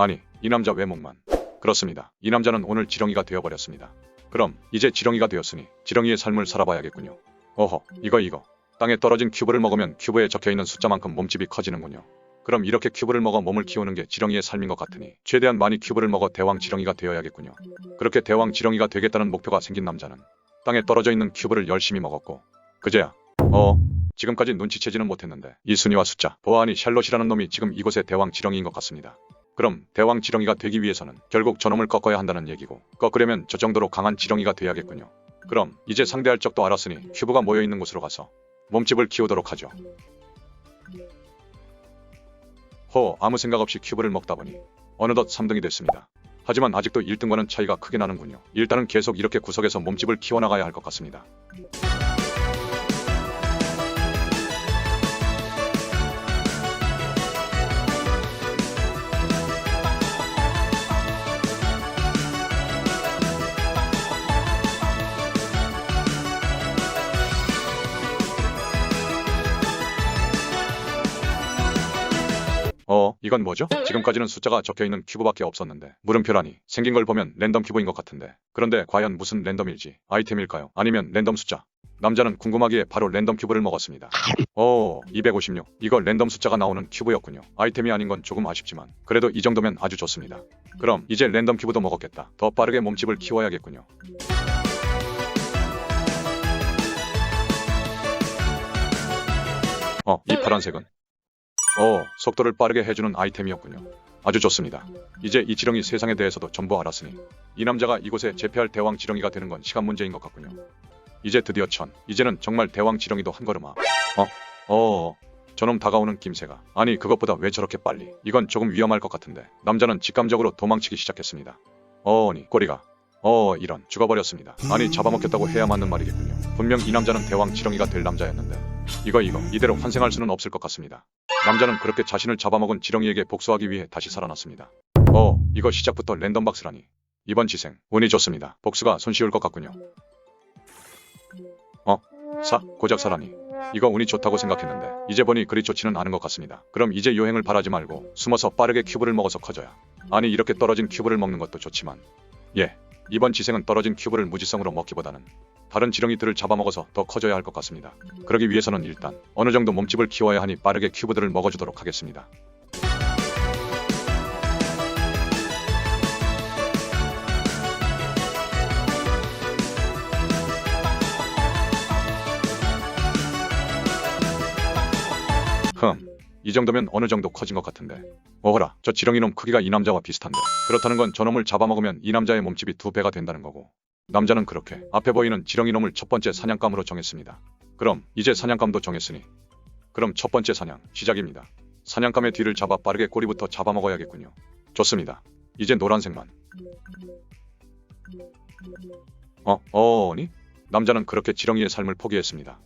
아니, 이 남자 외모만. 그렇습니다. 이 남자는 오늘 지렁이가 되어버렸습니다. 그럼 이제 지렁이가 되었으니 지렁이의 삶을 살아봐야겠군요. 어허, 이거 이거. 땅에 떨어진 큐브를 먹으면 큐브에 적혀있는 숫자만큼 몸집이 커지는군요. 그럼 이렇게 큐브를 먹어 몸을 키우는 게 지렁이의 삶인 것 같으니 최대한 많이 큐브를 먹어 대왕 지렁이가 되어야겠군요. 그렇게 대왕 지렁이가 되겠다는 목표가 생긴 남자는 땅에 떨어져 있는 큐브를 열심히 먹었고 그제야 어 지금까지 눈치채지는 못했는데 이 순위와 숫자 보아하니 샬롯이라는 놈이 지금 이곳의 대왕 지렁이인 것 같습니다. 그럼 대왕 지렁이가 되기 위해서는 결국 저놈을 꺾어야 한다는 얘기고 꺾으려면 저 정도로 강한 지렁이가 돼야겠군요. 그럼 이제 상대할 적도 알았으니 큐브가 모여 있는 곳으로 가서 몸집을 키우도록 하죠. 허 아무 생각 없이 큐브를 먹다 보니 어느덧 3등이 됐습니다. 하지만 아직도 1등과는 차이가 크게 나는군요. 일단은 계속 이렇게 구석에서 몸집을 키워나가야 할 것 같습니다. 어, 이건 뭐죠? 지금까지는 숫자가 적혀있는 큐브밖에 없었는데 물음표라니 생긴 걸 보면 랜덤 큐브인 것 같은데 그런데 과연 무슨 랜덤일지 아이템일까요? 아니면 랜덤 숫자? 남자는 궁금하기에 바로 랜덤 큐브를 먹었습니다. 어, 256. 이거 랜덤 숫자가 나오는 큐브였군요. 아이템이 아닌 건 조금 아쉽지만 그래도 이 정도면 아주 좋습니다. 그럼 이제 랜덤 큐브도 먹었겠다. 더 빠르게 몸집을 키워야겠군요. 어, 이 파란색은? 어, 속도를 빠르게 해주는 아이템이었군요. 아주 좋습니다. 이제 이 지렁이 세상에 대해서도 전부 알았으니 이 남자가 이곳에 제패할 대왕 지렁이가 되는 건 시간 문제인 것 같군요. 이제 드디어 천. 이제는 정말 대왕 지렁이도 한 걸음아. 어? 어? 저놈 다가오는 김새가. 아니 그것보다 왜 저렇게 빨리? 이건 조금 위험할 것 같은데. 남자는 직감적으로 도망치기 시작했습니다. 어니 꼬리가. 어 이런 죽어버렸습니다. 아니 잡아먹겠다고 해야 맞는 말이겠군요. 분명 이 남자는 대왕 지렁이가 될 남자였는데 이거 이거 이대로 환생할 수는 없을 것 같습니다. 남자는 그렇게 자신을 잡아먹은 지렁이에게 복수하기 위해 다시 살아났습니다. 어, 이거 시작부터 랜덤 박스라니. 이번 지생 운이 좋습니다. 복수가 손쉬울 것 같군요. 어, 사 고작 사라니. 이거 운이 좋다고 생각했는데 이제 보니 그리 좋지는 않은 것 같습니다. 그럼 이제 요행을 바라지 말고 숨어서 빠르게 큐브를 먹어서 커져야. 아니 이렇게 떨어진 큐브를 먹는 것도 좋지만 예, 이번 지생은 떨어진 큐브를 무지성으로 먹기보다는 다른 지렁이 들을 잡아먹어서 더 커져야 할 것 같습니다. 그러기 위해서는 일단 어느 정도 몸집을 키워야 하니 빠르게 큐브들을 먹어주도록 하겠습니다. 흠, 이 정도면 어느 정도 커진 것 같은데. 어허라, 저 지렁이놈 크기가 이 남자와 비슷한데. 그렇다는 건 저놈을 잡아먹으면 이 남자의 몸집이 두 배가 된다는 거고. 남자는 그렇게 앞에 보이는 지렁이놈을 첫 번째 사냥감으로 정했습니다. 그럼 이제 사냥감도 정했으니 그럼 첫 번째 사냥 시작입니다. 사냥감의 뒤를 잡아 빠르게 꼬리부터 잡아먹어야겠군요. 좋습니다. 이제 노란색만. 어, 어니? 남자는 그렇게 지렁이의 삶을 포기했습니다.